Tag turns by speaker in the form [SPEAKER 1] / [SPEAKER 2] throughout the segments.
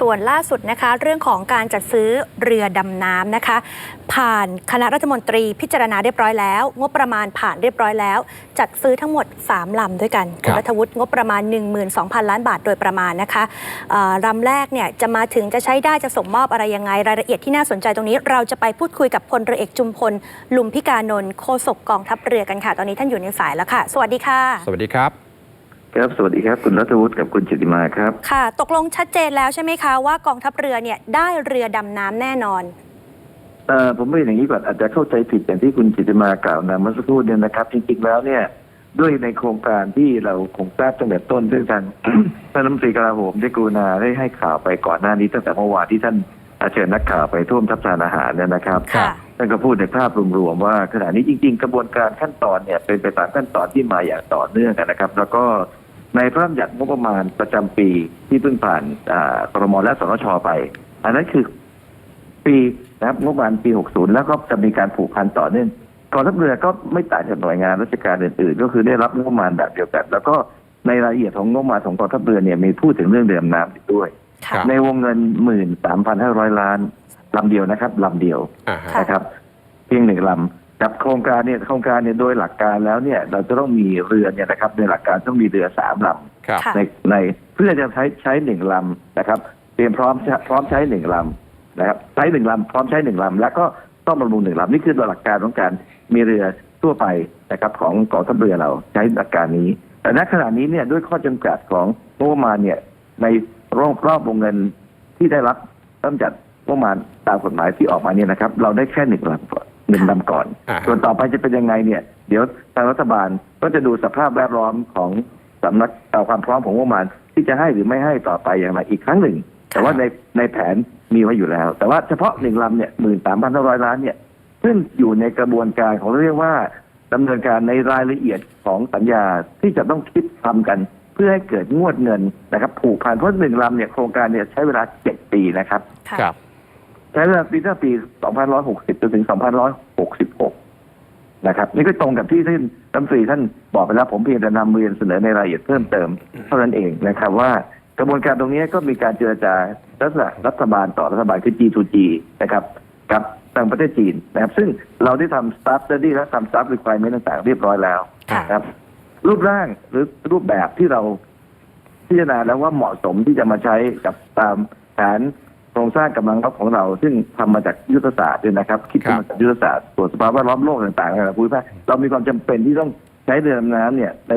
[SPEAKER 1] ส่วนล่าสุดนะคะ เรื่องของการจัดซื้อเรือดำน้ำนะคะ ผ่านคณะรัฐมนตรีพิจารณาเรียบร้อยแล้ว งบประมาณผ่านเรียบร้อยแล้ว จัดซื้อทั้งหมด 3ลำด้วยกัน
[SPEAKER 2] ครั
[SPEAKER 1] ณ
[SPEAKER 2] บ
[SPEAKER 1] รัฐวุฒิงบประมาณ 12,000 ล้านบาทโดยประมาณนะคะเอ่อลำแรกเนี่ยจะมาถึงจะใช้ได้จะส่งมอบอะไรยังไงรายละเอียดที่น่าสนใจตรงนี้ เราจะไปพูดคุยกับพลเรือเอกจุมพลลุมพิการนนท์โฆษกกองทัพเรือกันค่ะ ตอนนี้ท่านอยู่ในสายแล้วค่ะ สวัสดีค่ะ
[SPEAKER 2] สวัสดีครับ
[SPEAKER 3] ครับสวัสดีครับ คุณรัฐวุฒิกับคุณจิติมาครับ
[SPEAKER 1] ค่ะ ตกลงชัดเจนแล้วใช่ไหมคะว่ากองทัพเรือเนี่ยได้เรือดำน้ำแน่นอน
[SPEAKER 3] เอ่อผมเรียนอย่างนี้ก่อนอาจจะเข้าใจผิดอย่างที่คุณจิติมากล่าวนะเมื่อสักครู่เนี่ยนะครับ จริงๆแล้วเนี่ย ด้วยในโครงการที่เราคงทราบตั้งแต่ต้นซึ่งทาง ท่านรัฐมนตรีกลาโหมได้กรุณาได้ให้ข่าวไปก่อนหน้านี้ตั้งแต่เมื่อวานที่ท่านเชิญนักข่าวไปท่วมทับทานอาหารเนี่ยนะครับ
[SPEAKER 1] ค่ะ
[SPEAKER 3] ท่านก็พูดในภาพรวมๆว่าขณะนี้จริง ๆ กระบวนการขั้นตอนเนี่ยเป็นไปตามขั้นตอนที่มาอย่างต่อเนื่องนะครับ แล้วก็ ในพระราชบัญญัติงบประมาณประจำปีที่เพิ่งผ่านอ่ากรมและสนชไป อันนั้นคือปีนะครับงบประมาณปี 60 แล้วก็จะมีการผูกพันต่อเนื่องกองทัพเรือก็ไม่ต่างจากหน่วยงานราชการอื่นๆ ก็คือได้รับงบประมาณแบบเดียวกัน แล้วก็ในรายละเอียดของงบประมาณของกองทัพเรือเนี่ยมีพูดถึงเรื่องเรือดำน้ำอีกด้วย
[SPEAKER 1] ค่ะ
[SPEAKER 2] รับ
[SPEAKER 3] ในวงเงิน13,500ล้านลำเดียวนะครับลำเดียว
[SPEAKER 2] อ่าฮะ
[SPEAKER 1] ค่ะ
[SPEAKER 3] นะครับ เพียงหนึ่งลำ กับโครงการเนี่ยโครงการเนี่ยโดยหลักการแล้วเนี่ย เราจะต้องมีเรือเนี่ยนะครับในหลักการต้องมีเรือสามล
[SPEAKER 2] ครับ
[SPEAKER 1] ค่ะำ
[SPEAKER 3] ในในเพื่อจะใช้ใช้หนึ่งลำนะครับ เตรียมพร้อมใช้พร้อมใช้หนึ่งลำนะครับใช้หนึ่งลำพร้อมใช้หนึ่งลำแล้วก็ต้องบำรุงหนึ่งลำนี่คือหลักการของการมีเรือทั่วไปนะครับของกองทัพเรือเราใช้หลักการนี้ แต่ณขณะนี้เนี่ยด้วยข้อจำกัดของงบประมาณเนี่ยในรอบรอบวงเงินที่ได้รับต้องจัดงบประมาณตามกฎหมายที่ออกมาเนี่ยนะครับ เราได้แค่หนึ่งลำก่อน หนึ่งลำก่อน
[SPEAKER 2] อ่าฮะ
[SPEAKER 3] ส่วนต่อไปจะเป็นยังไงเนี่ย เดี๋ยวทางรัฐบาลก็จะดูสภาพแวดล้อมของสำนักเอาความพร้อมของงบประมาณที่จะให้หรือไม่ให้ต่อไปอย่างไรอีกครั้งหนึ่ง แต่ว่าในในแผนมีไว้อยู่แล้ว แต่ว่าเฉพาะหนึ่งลำเนี่ยหมื่นสามพันห้าร้อยล้านเนี่ยซึ่งอยู่ในกระบวนการของเรียกว่าดำเนินการในรายละเอียดของสัญญาที่จะต้องคิดทำกัน เพื่อให้เกิดงวดเงินนะครับ ผูกพันเพราะหนึ่งลำเนี่ยโครงการเนี่ยใช้เวลาเจ็ดปีนะครับ
[SPEAKER 1] ค่ะ
[SPEAKER 2] ครับ
[SPEAKER 3] ใช้เวลาปีตั้งแต่ปี2560 จนถึง2566 นะครับ นี่ก็ตรงกับที่ท่านรัฐมนตรีท่านบอกไปแล้ว ผมเพียงแต่นำเรียนเสนอในรายละเอียดเพิ่มเติม เท่านั้นเองนะครับว่ากระบวนการตรงนี้ก็มีการเจรจาลักษณะรัฐบาลต่อรัฐบาลคือ G2G นะครับกับทางประเทศจีนนะครับ ซึ่งเราได้ทำ staff study และทำ staff requirement ต่างๆ เรียบร้อยแล้ว
[SPEAKER 1] ค่ะ
[SPEAKER 3] นะครับ รูปร่างหรือรูปแบบที่เราพิจารณาแล้วว่าเหมาะสมที่จะมาใช้กับตามแผนโครงสร้างกำลังรบของเรา ซึ่งทำมาจากยุทธศาสตร์ด้วยนะครับ คิด
[SPEAKER 2] ครับ
[SPEAKER 3] มาจากยุทธศาสตร์ตรวจสภาพแวดล้อมโลกต่างๆนะครับภูมิภาคเรามีความจำเป็นที่ต้องใช้เรือดำน้ำเนี่ยใน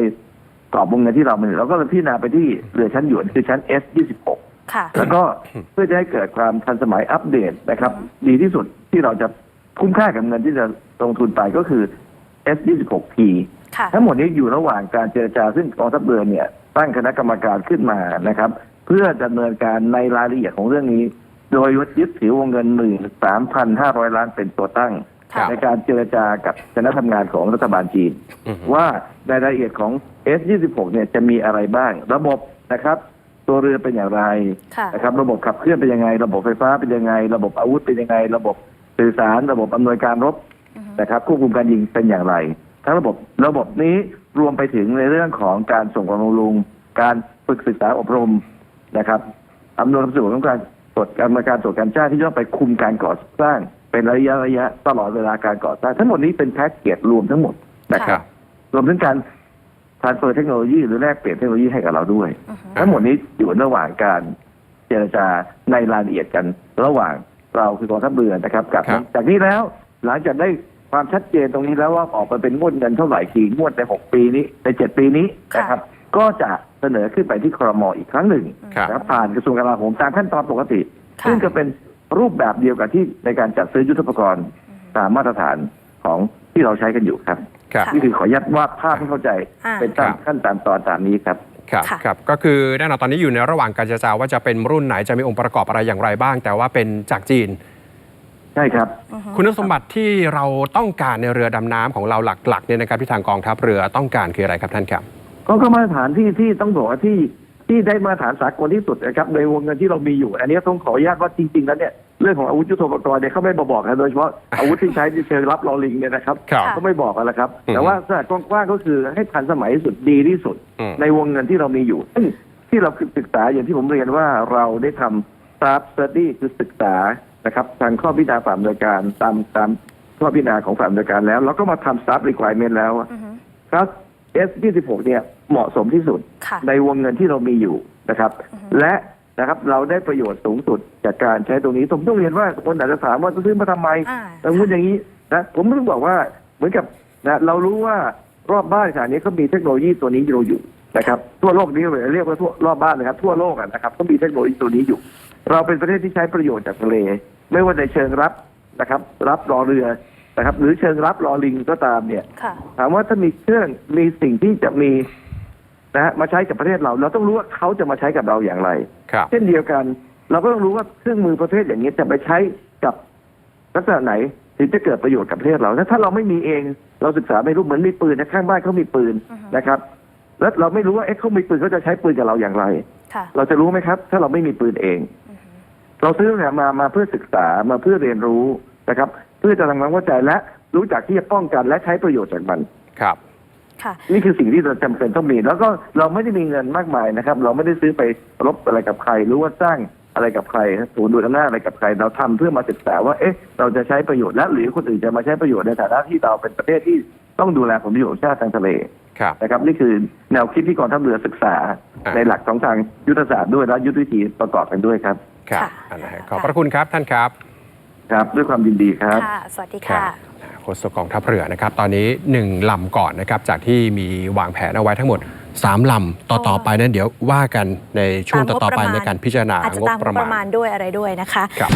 [SPEAKER 3] กรอบวงเงินที่เรามีเราก็เลยพิจารณาไปที่เรือชั้นหยวนคือชั้น S 26
[SPEAKER 1] ค่ะ
[SPEAKER 3] แล้วก็เพื่อจะให้เกิดความทันสมัยอัปเดตนะครับ ดีที่สุดที่เราจะคุ้มค่ากับเงินที่จะลงทุนไปก็คือ S 26 P
[SPEAKER 1] ค่ะ
[SPEAKER 3] ทั้งหมดนี้อยู่ระหว่างการเจรจาซึ่งกองทัพเรือเนี่ยตั้งคณะกรรมการขึ้นมานะครับ เพื่อดำเนินการในรายละเอียดของเรื่องนี้ โดยยึดถือวงเงินหนึ่งสามพันห้าร้อยล้านเป็นตัวตั้ง
[SPEAKER 2] ครับ
[SPEAKER 3] ในการเจรจากับคณะทำงานของรัฐบาลจีน
[SPEAKER 2] อือฮึ
[SPEAKER 3] ว่าในรายละเอียดของ S26 เนี่ยจะมีอะไรบ้าง ระบบนะครับ ตัวเรือเป็นอย่างไร
[SPEAKER 1] ค่ะ
[SPEAKER 3] นะครับ ระบบขับเคลื่อนเป็นยังไง ระบบไฟฟ้าเป็นยังไง ระบบอาวุธเป็นยังไง ระบบสื่อสาร ระบบอำนวยการรบ
[SPEAKER 1] อือฮึ
[SPEAKER 3] นะครับควบคุมการยิงเป็นอย่างไร ทั้งระบบระบบนี้รวมไปถึงในเรื่องของการส่งกำลังบำรุงการฝึกศึกษาอบรมนะครับอำนวยความสะดวกของการ ตรวจการมาการตรวจการจ้างที่จะต้องไปคุมการก่อสร้าง เป็นระยะระยะตลอดเวลาการก่อสร้าง ทั้งหมดนี้เป็นแพ็กเกจรวมทั้งหมดนะค
[SPEAKER 2] ครั
[SPEAKER 3] รับ
[SPEAKER 2] บ
[SPEAKER 3] รวมถึงการทานเฟอร์เทคโนโลยีหรือแลกเปลี่ยนเทคโนโลยีให้กับเราด้วย
[SPEAKER 1] อือฮึ
[SPEAKER 3] ทั้งหมดนี้อยู่ระหว่างการเจรจาในรายละเอียดกันระหว่างเราคือกองทัพเรือนะครับกับ
[SPEAKER 2] ครับ
[SPEAKER 3] จากนี้แล้วหลังจากได้ความชัดเจนตรงนี้แล้วว่าออกมาเป็นงวดเงินเท่าไหร่กี่งวดในหกปีนี้ในเจ็ดปีนี้นะครับ ก็จะเสนอขึ้นไปที่ครมอีกครั้งหนึ่ง
[SPEAKER 2] ครับ
[SPEAKER 3] นะครับผ่านกระทรวงกลาโหมตามขั้นตอนปกติ
[SPEAKER 1] ค่ะ
[SPEAKER 3] ซึ่งก็เป็นรูปแบบเดียวกับที่ในการจัดซื้อยุทธปกรณ์ตามมาตรฐานของที่เราใช้กันอยู่ครับ
[SPEAKER 2] ครับ
[SPEAKER 1] ค่ะ
[SPEAKER 3] นี่คือขออนุญาตวาดภาพให้เข้าใจ
[SPEAKER 1] อ่า
[SPEAKER 3] เป็นตาม
[SPEAKER 2] ครับ
[SPEAKER 3] ขั้นตามตอนตามนี้ครับ
[SPEAKER 2] ครับ
[SPEAKER 1] ค่ะ
[SPEAKER 2] ครับก็คือแน่นอนตอนนี้อยู่ในระหว่างการเจรจาว่าจะเป็นรุ่นไหนจะมีองค์ประกอบอะไรอย่างไรบ้าง แต่ว่าเป็นจากจีน
[SPEAKER 3] ใช่ครับ
[SPEAKER 1] อือฮึ
[SPEAKER 2] คุณสมบัติที่เราต้องการในเรือดำน้ำของเราหลักๆเนี่ยนะครับที่ทางกองทัพเรือต้องการคืออะไรครับท่านครับ
[SPEAKER 3] ก็ก็มาตรฐานที่ที่ต้องบอกว่าที่ที่ได้มาตรฐานสากลที่สุดนะครับในวงเงินที่เรามีอยู่ อันนี้ต้องขออนุญาตว่าจริงๆแล้วเนี่ยเรื่องของอาวุธยุทโธปกรณ์เนี่ยเขาไม่มาบอกนะโดยเฉพาะอาวุธที่ใช้ที่เชิงรับลอลิงเนี่ยนะครับ
[SPEAKER 2] ครับ
[SPEAKER 3] ก็ไม่บอกกันแล้วครับ
[SPEAKER 2] อืม
[SPEAKER 3] แต่ว่าสถานกว้างๆก็คือให้ทันสมัยที่สุดดีที่สุด
[SPEAKER 2] อืม
[SPEAKER 3] ในวงเงินที่เรามีอยู่ซึ่งที่เราศึกษาอย่างที่ผมเรียนว่าเราได้ทำ staff study คือศึกษานะครับทางข้อพิจารณาฝ่ายอำนวยการตามตามข้อพิจารณาของฝ่ายอำนวยการแล้ว เราก็มาทำ staff requirement แล้ว
[SPEAKER 1] อือฮึ
[SPEAKER 3] ครับ S 26 เนี่ยเหมาะสมที่สุด
[SPEAKER 1] ค่ะ
[SPEAKER 3] ในวงเงินที่เรามีอยู่นะครับ
[SPEAKER 1] อือฮึ
[SPEAKER 3] และนะครับเราได้ประโยชน์สูงสุดจากการใช้ตรงนี้ผมต้องเรียนว่าคนอาจจะถามว่าจะซื้อมาทำไม
[SPEAKER 1] อ่า
[SPEAKER 3] แต่พูดอย่างนี้นะผมต้องบอกว่าเหมือนกับนะเรารู้ว่ารอบบ้านขนาดนี้เขามีเทคโนโลยีตัวนี้เราอยู่นะครับ ทั่วโลกนี้เรียกว่าทั่วรอบบ้านนะครับ ทั่วโลกอะนะครับก็มีเทคโนโลยีตัวนี้อยู่ เราเป็นประเทศที่ใช้ประโยชน์จากทะเล ไม่ว่าในเชิงรับนะครับ รับรอเรือ นะครับ หรือเชิงรับรอลิงก็ตามเนี่ย
[SPEAKER 1] ค่ะ
[SPEAKER 3] ถามว่าถ้ามีเครื่องมีสิ่งที่จะมีนะฮะมาใช้กับประเทศเรา เราต้องรู้ว่าเขาจะมาใช้กับเราอย่างไร
[SPEAKER 2] ครับ
[SPEAKER 3] เช่นเดียวกัน เราก็ต้องรู้ว่าเครื่องมือประเภทอย่างนี้จะไปใช้กับลักษณะไหนถึงจะเกิดประโยชน์กับประเทศเรา ถ้าถ้าเราไม่มีเองเราศึกษาไม่รู้เหมือนมีปืนนะข้างบ้านเขามีปืน
[SPEAKER 1] อือฮึ
[SPEAKER 3] นะครับ แล้วเราไม่รู้ว่าเอ๊ะเขามีปืนเขาจะใช้ปืนกับเราอย่างไร
[SPEAKER 1] ค่ะ
[SPEAKER 3] เราจะรู้ไหมครับ ถ้าเราไม่มีปืนเอง
[SPEAKER 1] อือฮึ
[SPEAKER 3] เราซื้อเนี่ยมามาเพื่อศึกษามาเพื่อเรียนรู้นะครับ เพื่อจะทำความเข้าใจและรู้จักที่จะป้องกันและใช้ประโยชน์จากมัน
[SPEAKER 2] ครับ
[SPEAKER 1] ค่ะ
[SPEAKER 3] นี่คือสิ่งที่เราจำเป็นต้องมี แล้วก็เราไม่ได้มีเงินมากมายนะครับ เราไม่ได้ซื้อไปรบอะไรกับใคร หรือว่าสร้างอะไรกับใครศูนย์ดูดอำนาจอะไรกับใคร เราทำเพื่อมาศึกษาว่า เอ๊ะ เราจะใช้ประโยชน์และหรือคนอื่นจะมาใช้ประโยชน์ในฐานะที่เราเป็นประเทศที่ต้องดูแลผลประโยชน์ของชาติทางทะเล
[SPEAKER 2] ครับ
[SPEAKER 3] นะครับนี่คือแนวคิดที่กองทัพเรือศึกษา
[SPEAKER 2] อ่า
[SPEAKER 3] ในหลักของทางยุทธศาสตร์ด้วยและยุทธวิธีประกอบกันด้วยครับ
[SPEAKER 2] ครับ
[SPEAKER 1] ค่ะ
[SPEAKER 2] อันนะฮะขอบพระคุณครับท่านครับ
[SPEAKER 3] ครับ ด้วยความยินดีครับ
[SPEAKER 1] ค่ะ สวัสดี
[SPEAKER 2] ครั
[SPEAKER 1] ค่ะ
[SPEAKER 2] บโฆษกกองทัพเรือนะครับ ตอนนี้ 1 ลำก่อนนะครับ จากที่มีวางแผนเอาไว้ทั้งหมด 3 ลำ ต่อ
[SPEAKER 1] อ๋อ
[SPEAKER 2] ต่อไปนั้นเดี๋ยวว่ากันในช่วง
[SPEAKER 1] ตามงบ
[SPEAKER 2] ต่อๆไป
[SPEAKER 1] ประมาณ
[SPEAKER 2] ในการพิจารณา
[SPEAKER 1] อาจจะ
[SPEAKER 2] งบ
[SPEAKER 1] ตามง
[SPEAKER 2] ประ
[SPEAKER 1] บป
[SPEAKER 2] มา
[SPEAKER 1] ระมา
[SPEAKER 2] ณ
[SPEAKER 1] ณด้วยอะไรด้วยนะคะ
[SPEAKER 2] ครับ